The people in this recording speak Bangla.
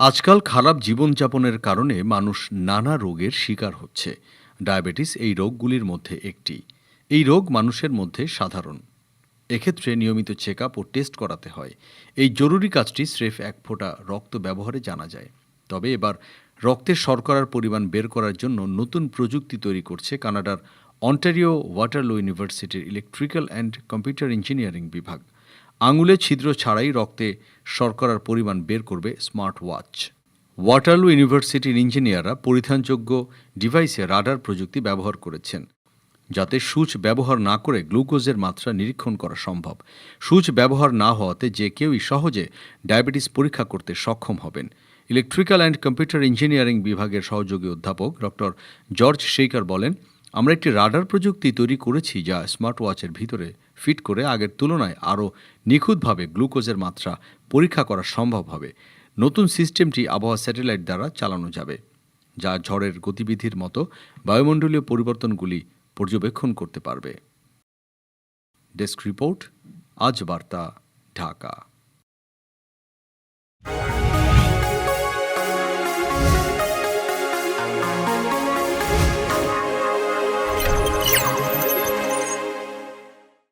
আজকাল খারাপ জীবনযাপনের কারণে মানুষ নানা রোগের শিকার হচ্ছে। ডায়াবেটিস এই রোগগুলির মধ্যে একটি। এই রোগ মানুষের মধ্যে সাধারণ। এক্ষেত্রে নিয়মিত চেক আপ ও টেস্ট করাতে হয়। এই জরুরি কাজটি স্রেফ এক ফোঁটা রক্ত ব্যবহারে জানা যায়। তবে এবার রক্তের শর্করার পরিমাণ বের করার জন্য নতুন প্রযুক্তি তৈরি করছে কানাডার অন্টারিও ওয়াটারলো ইউনিভার্সিটির ইলেকট্রিক্যাল অ্যান্ড কম্পিউটার ইঞ্জিনিয়ারিং বিভাগ। আঙুলে ছিদ্র ছাড়াই রক্তে শর্করার পরিমাণ বের করবে স্মার্ট ওয়াচ ওয়াটারলু ইউনিভার্সিটির ইঞ্জিনিয়াররা পরিধানযোগ্য ডিভাইসে রাডার প্রযুক্তি ব্যবহার করেছেন, যাতে সুচ ব্যবহার না করে গ্লুকোজের মাত্রা নিরীক্ষণ করা সম্ভব। সুচ ব্যবহার না হওয়াতে যে কেউই সহজে ডায়াবেটিস পরীক্ষা করতে সক্ষম হবেন। ইলেকট্রিক্যাল অ্যান্ড কম্পিউটার ইঞ্জিনিয়ারিং বিভাগের সহযোগী অধ্যাপক ডক্টর জর্জ শেইকার বলেন আমরা একটি রাডার প্রযুক্তি তৈরি করেছি যা স্মার্ট ওয়াচের ভিতরে ফিট করে আগের তুলনায় আরও নিখুঁতভাবে গ্লুকোজের মাত্রা পরীক্ষা করা সম্ভব হবে। নতুন সিস্টেমটি আবহাওয়া স্যাটেলাইট দ্বারা চালানো যাবে, যা ঝড়ের গতিবিধির মতো বায়ুমণ্ডলীয় পরিবর্তনগুলি পর্যবেক্ষণ করতে পারবে। ডেস্ক রিপোর্ট, আজ বার্তা, ঢাকা।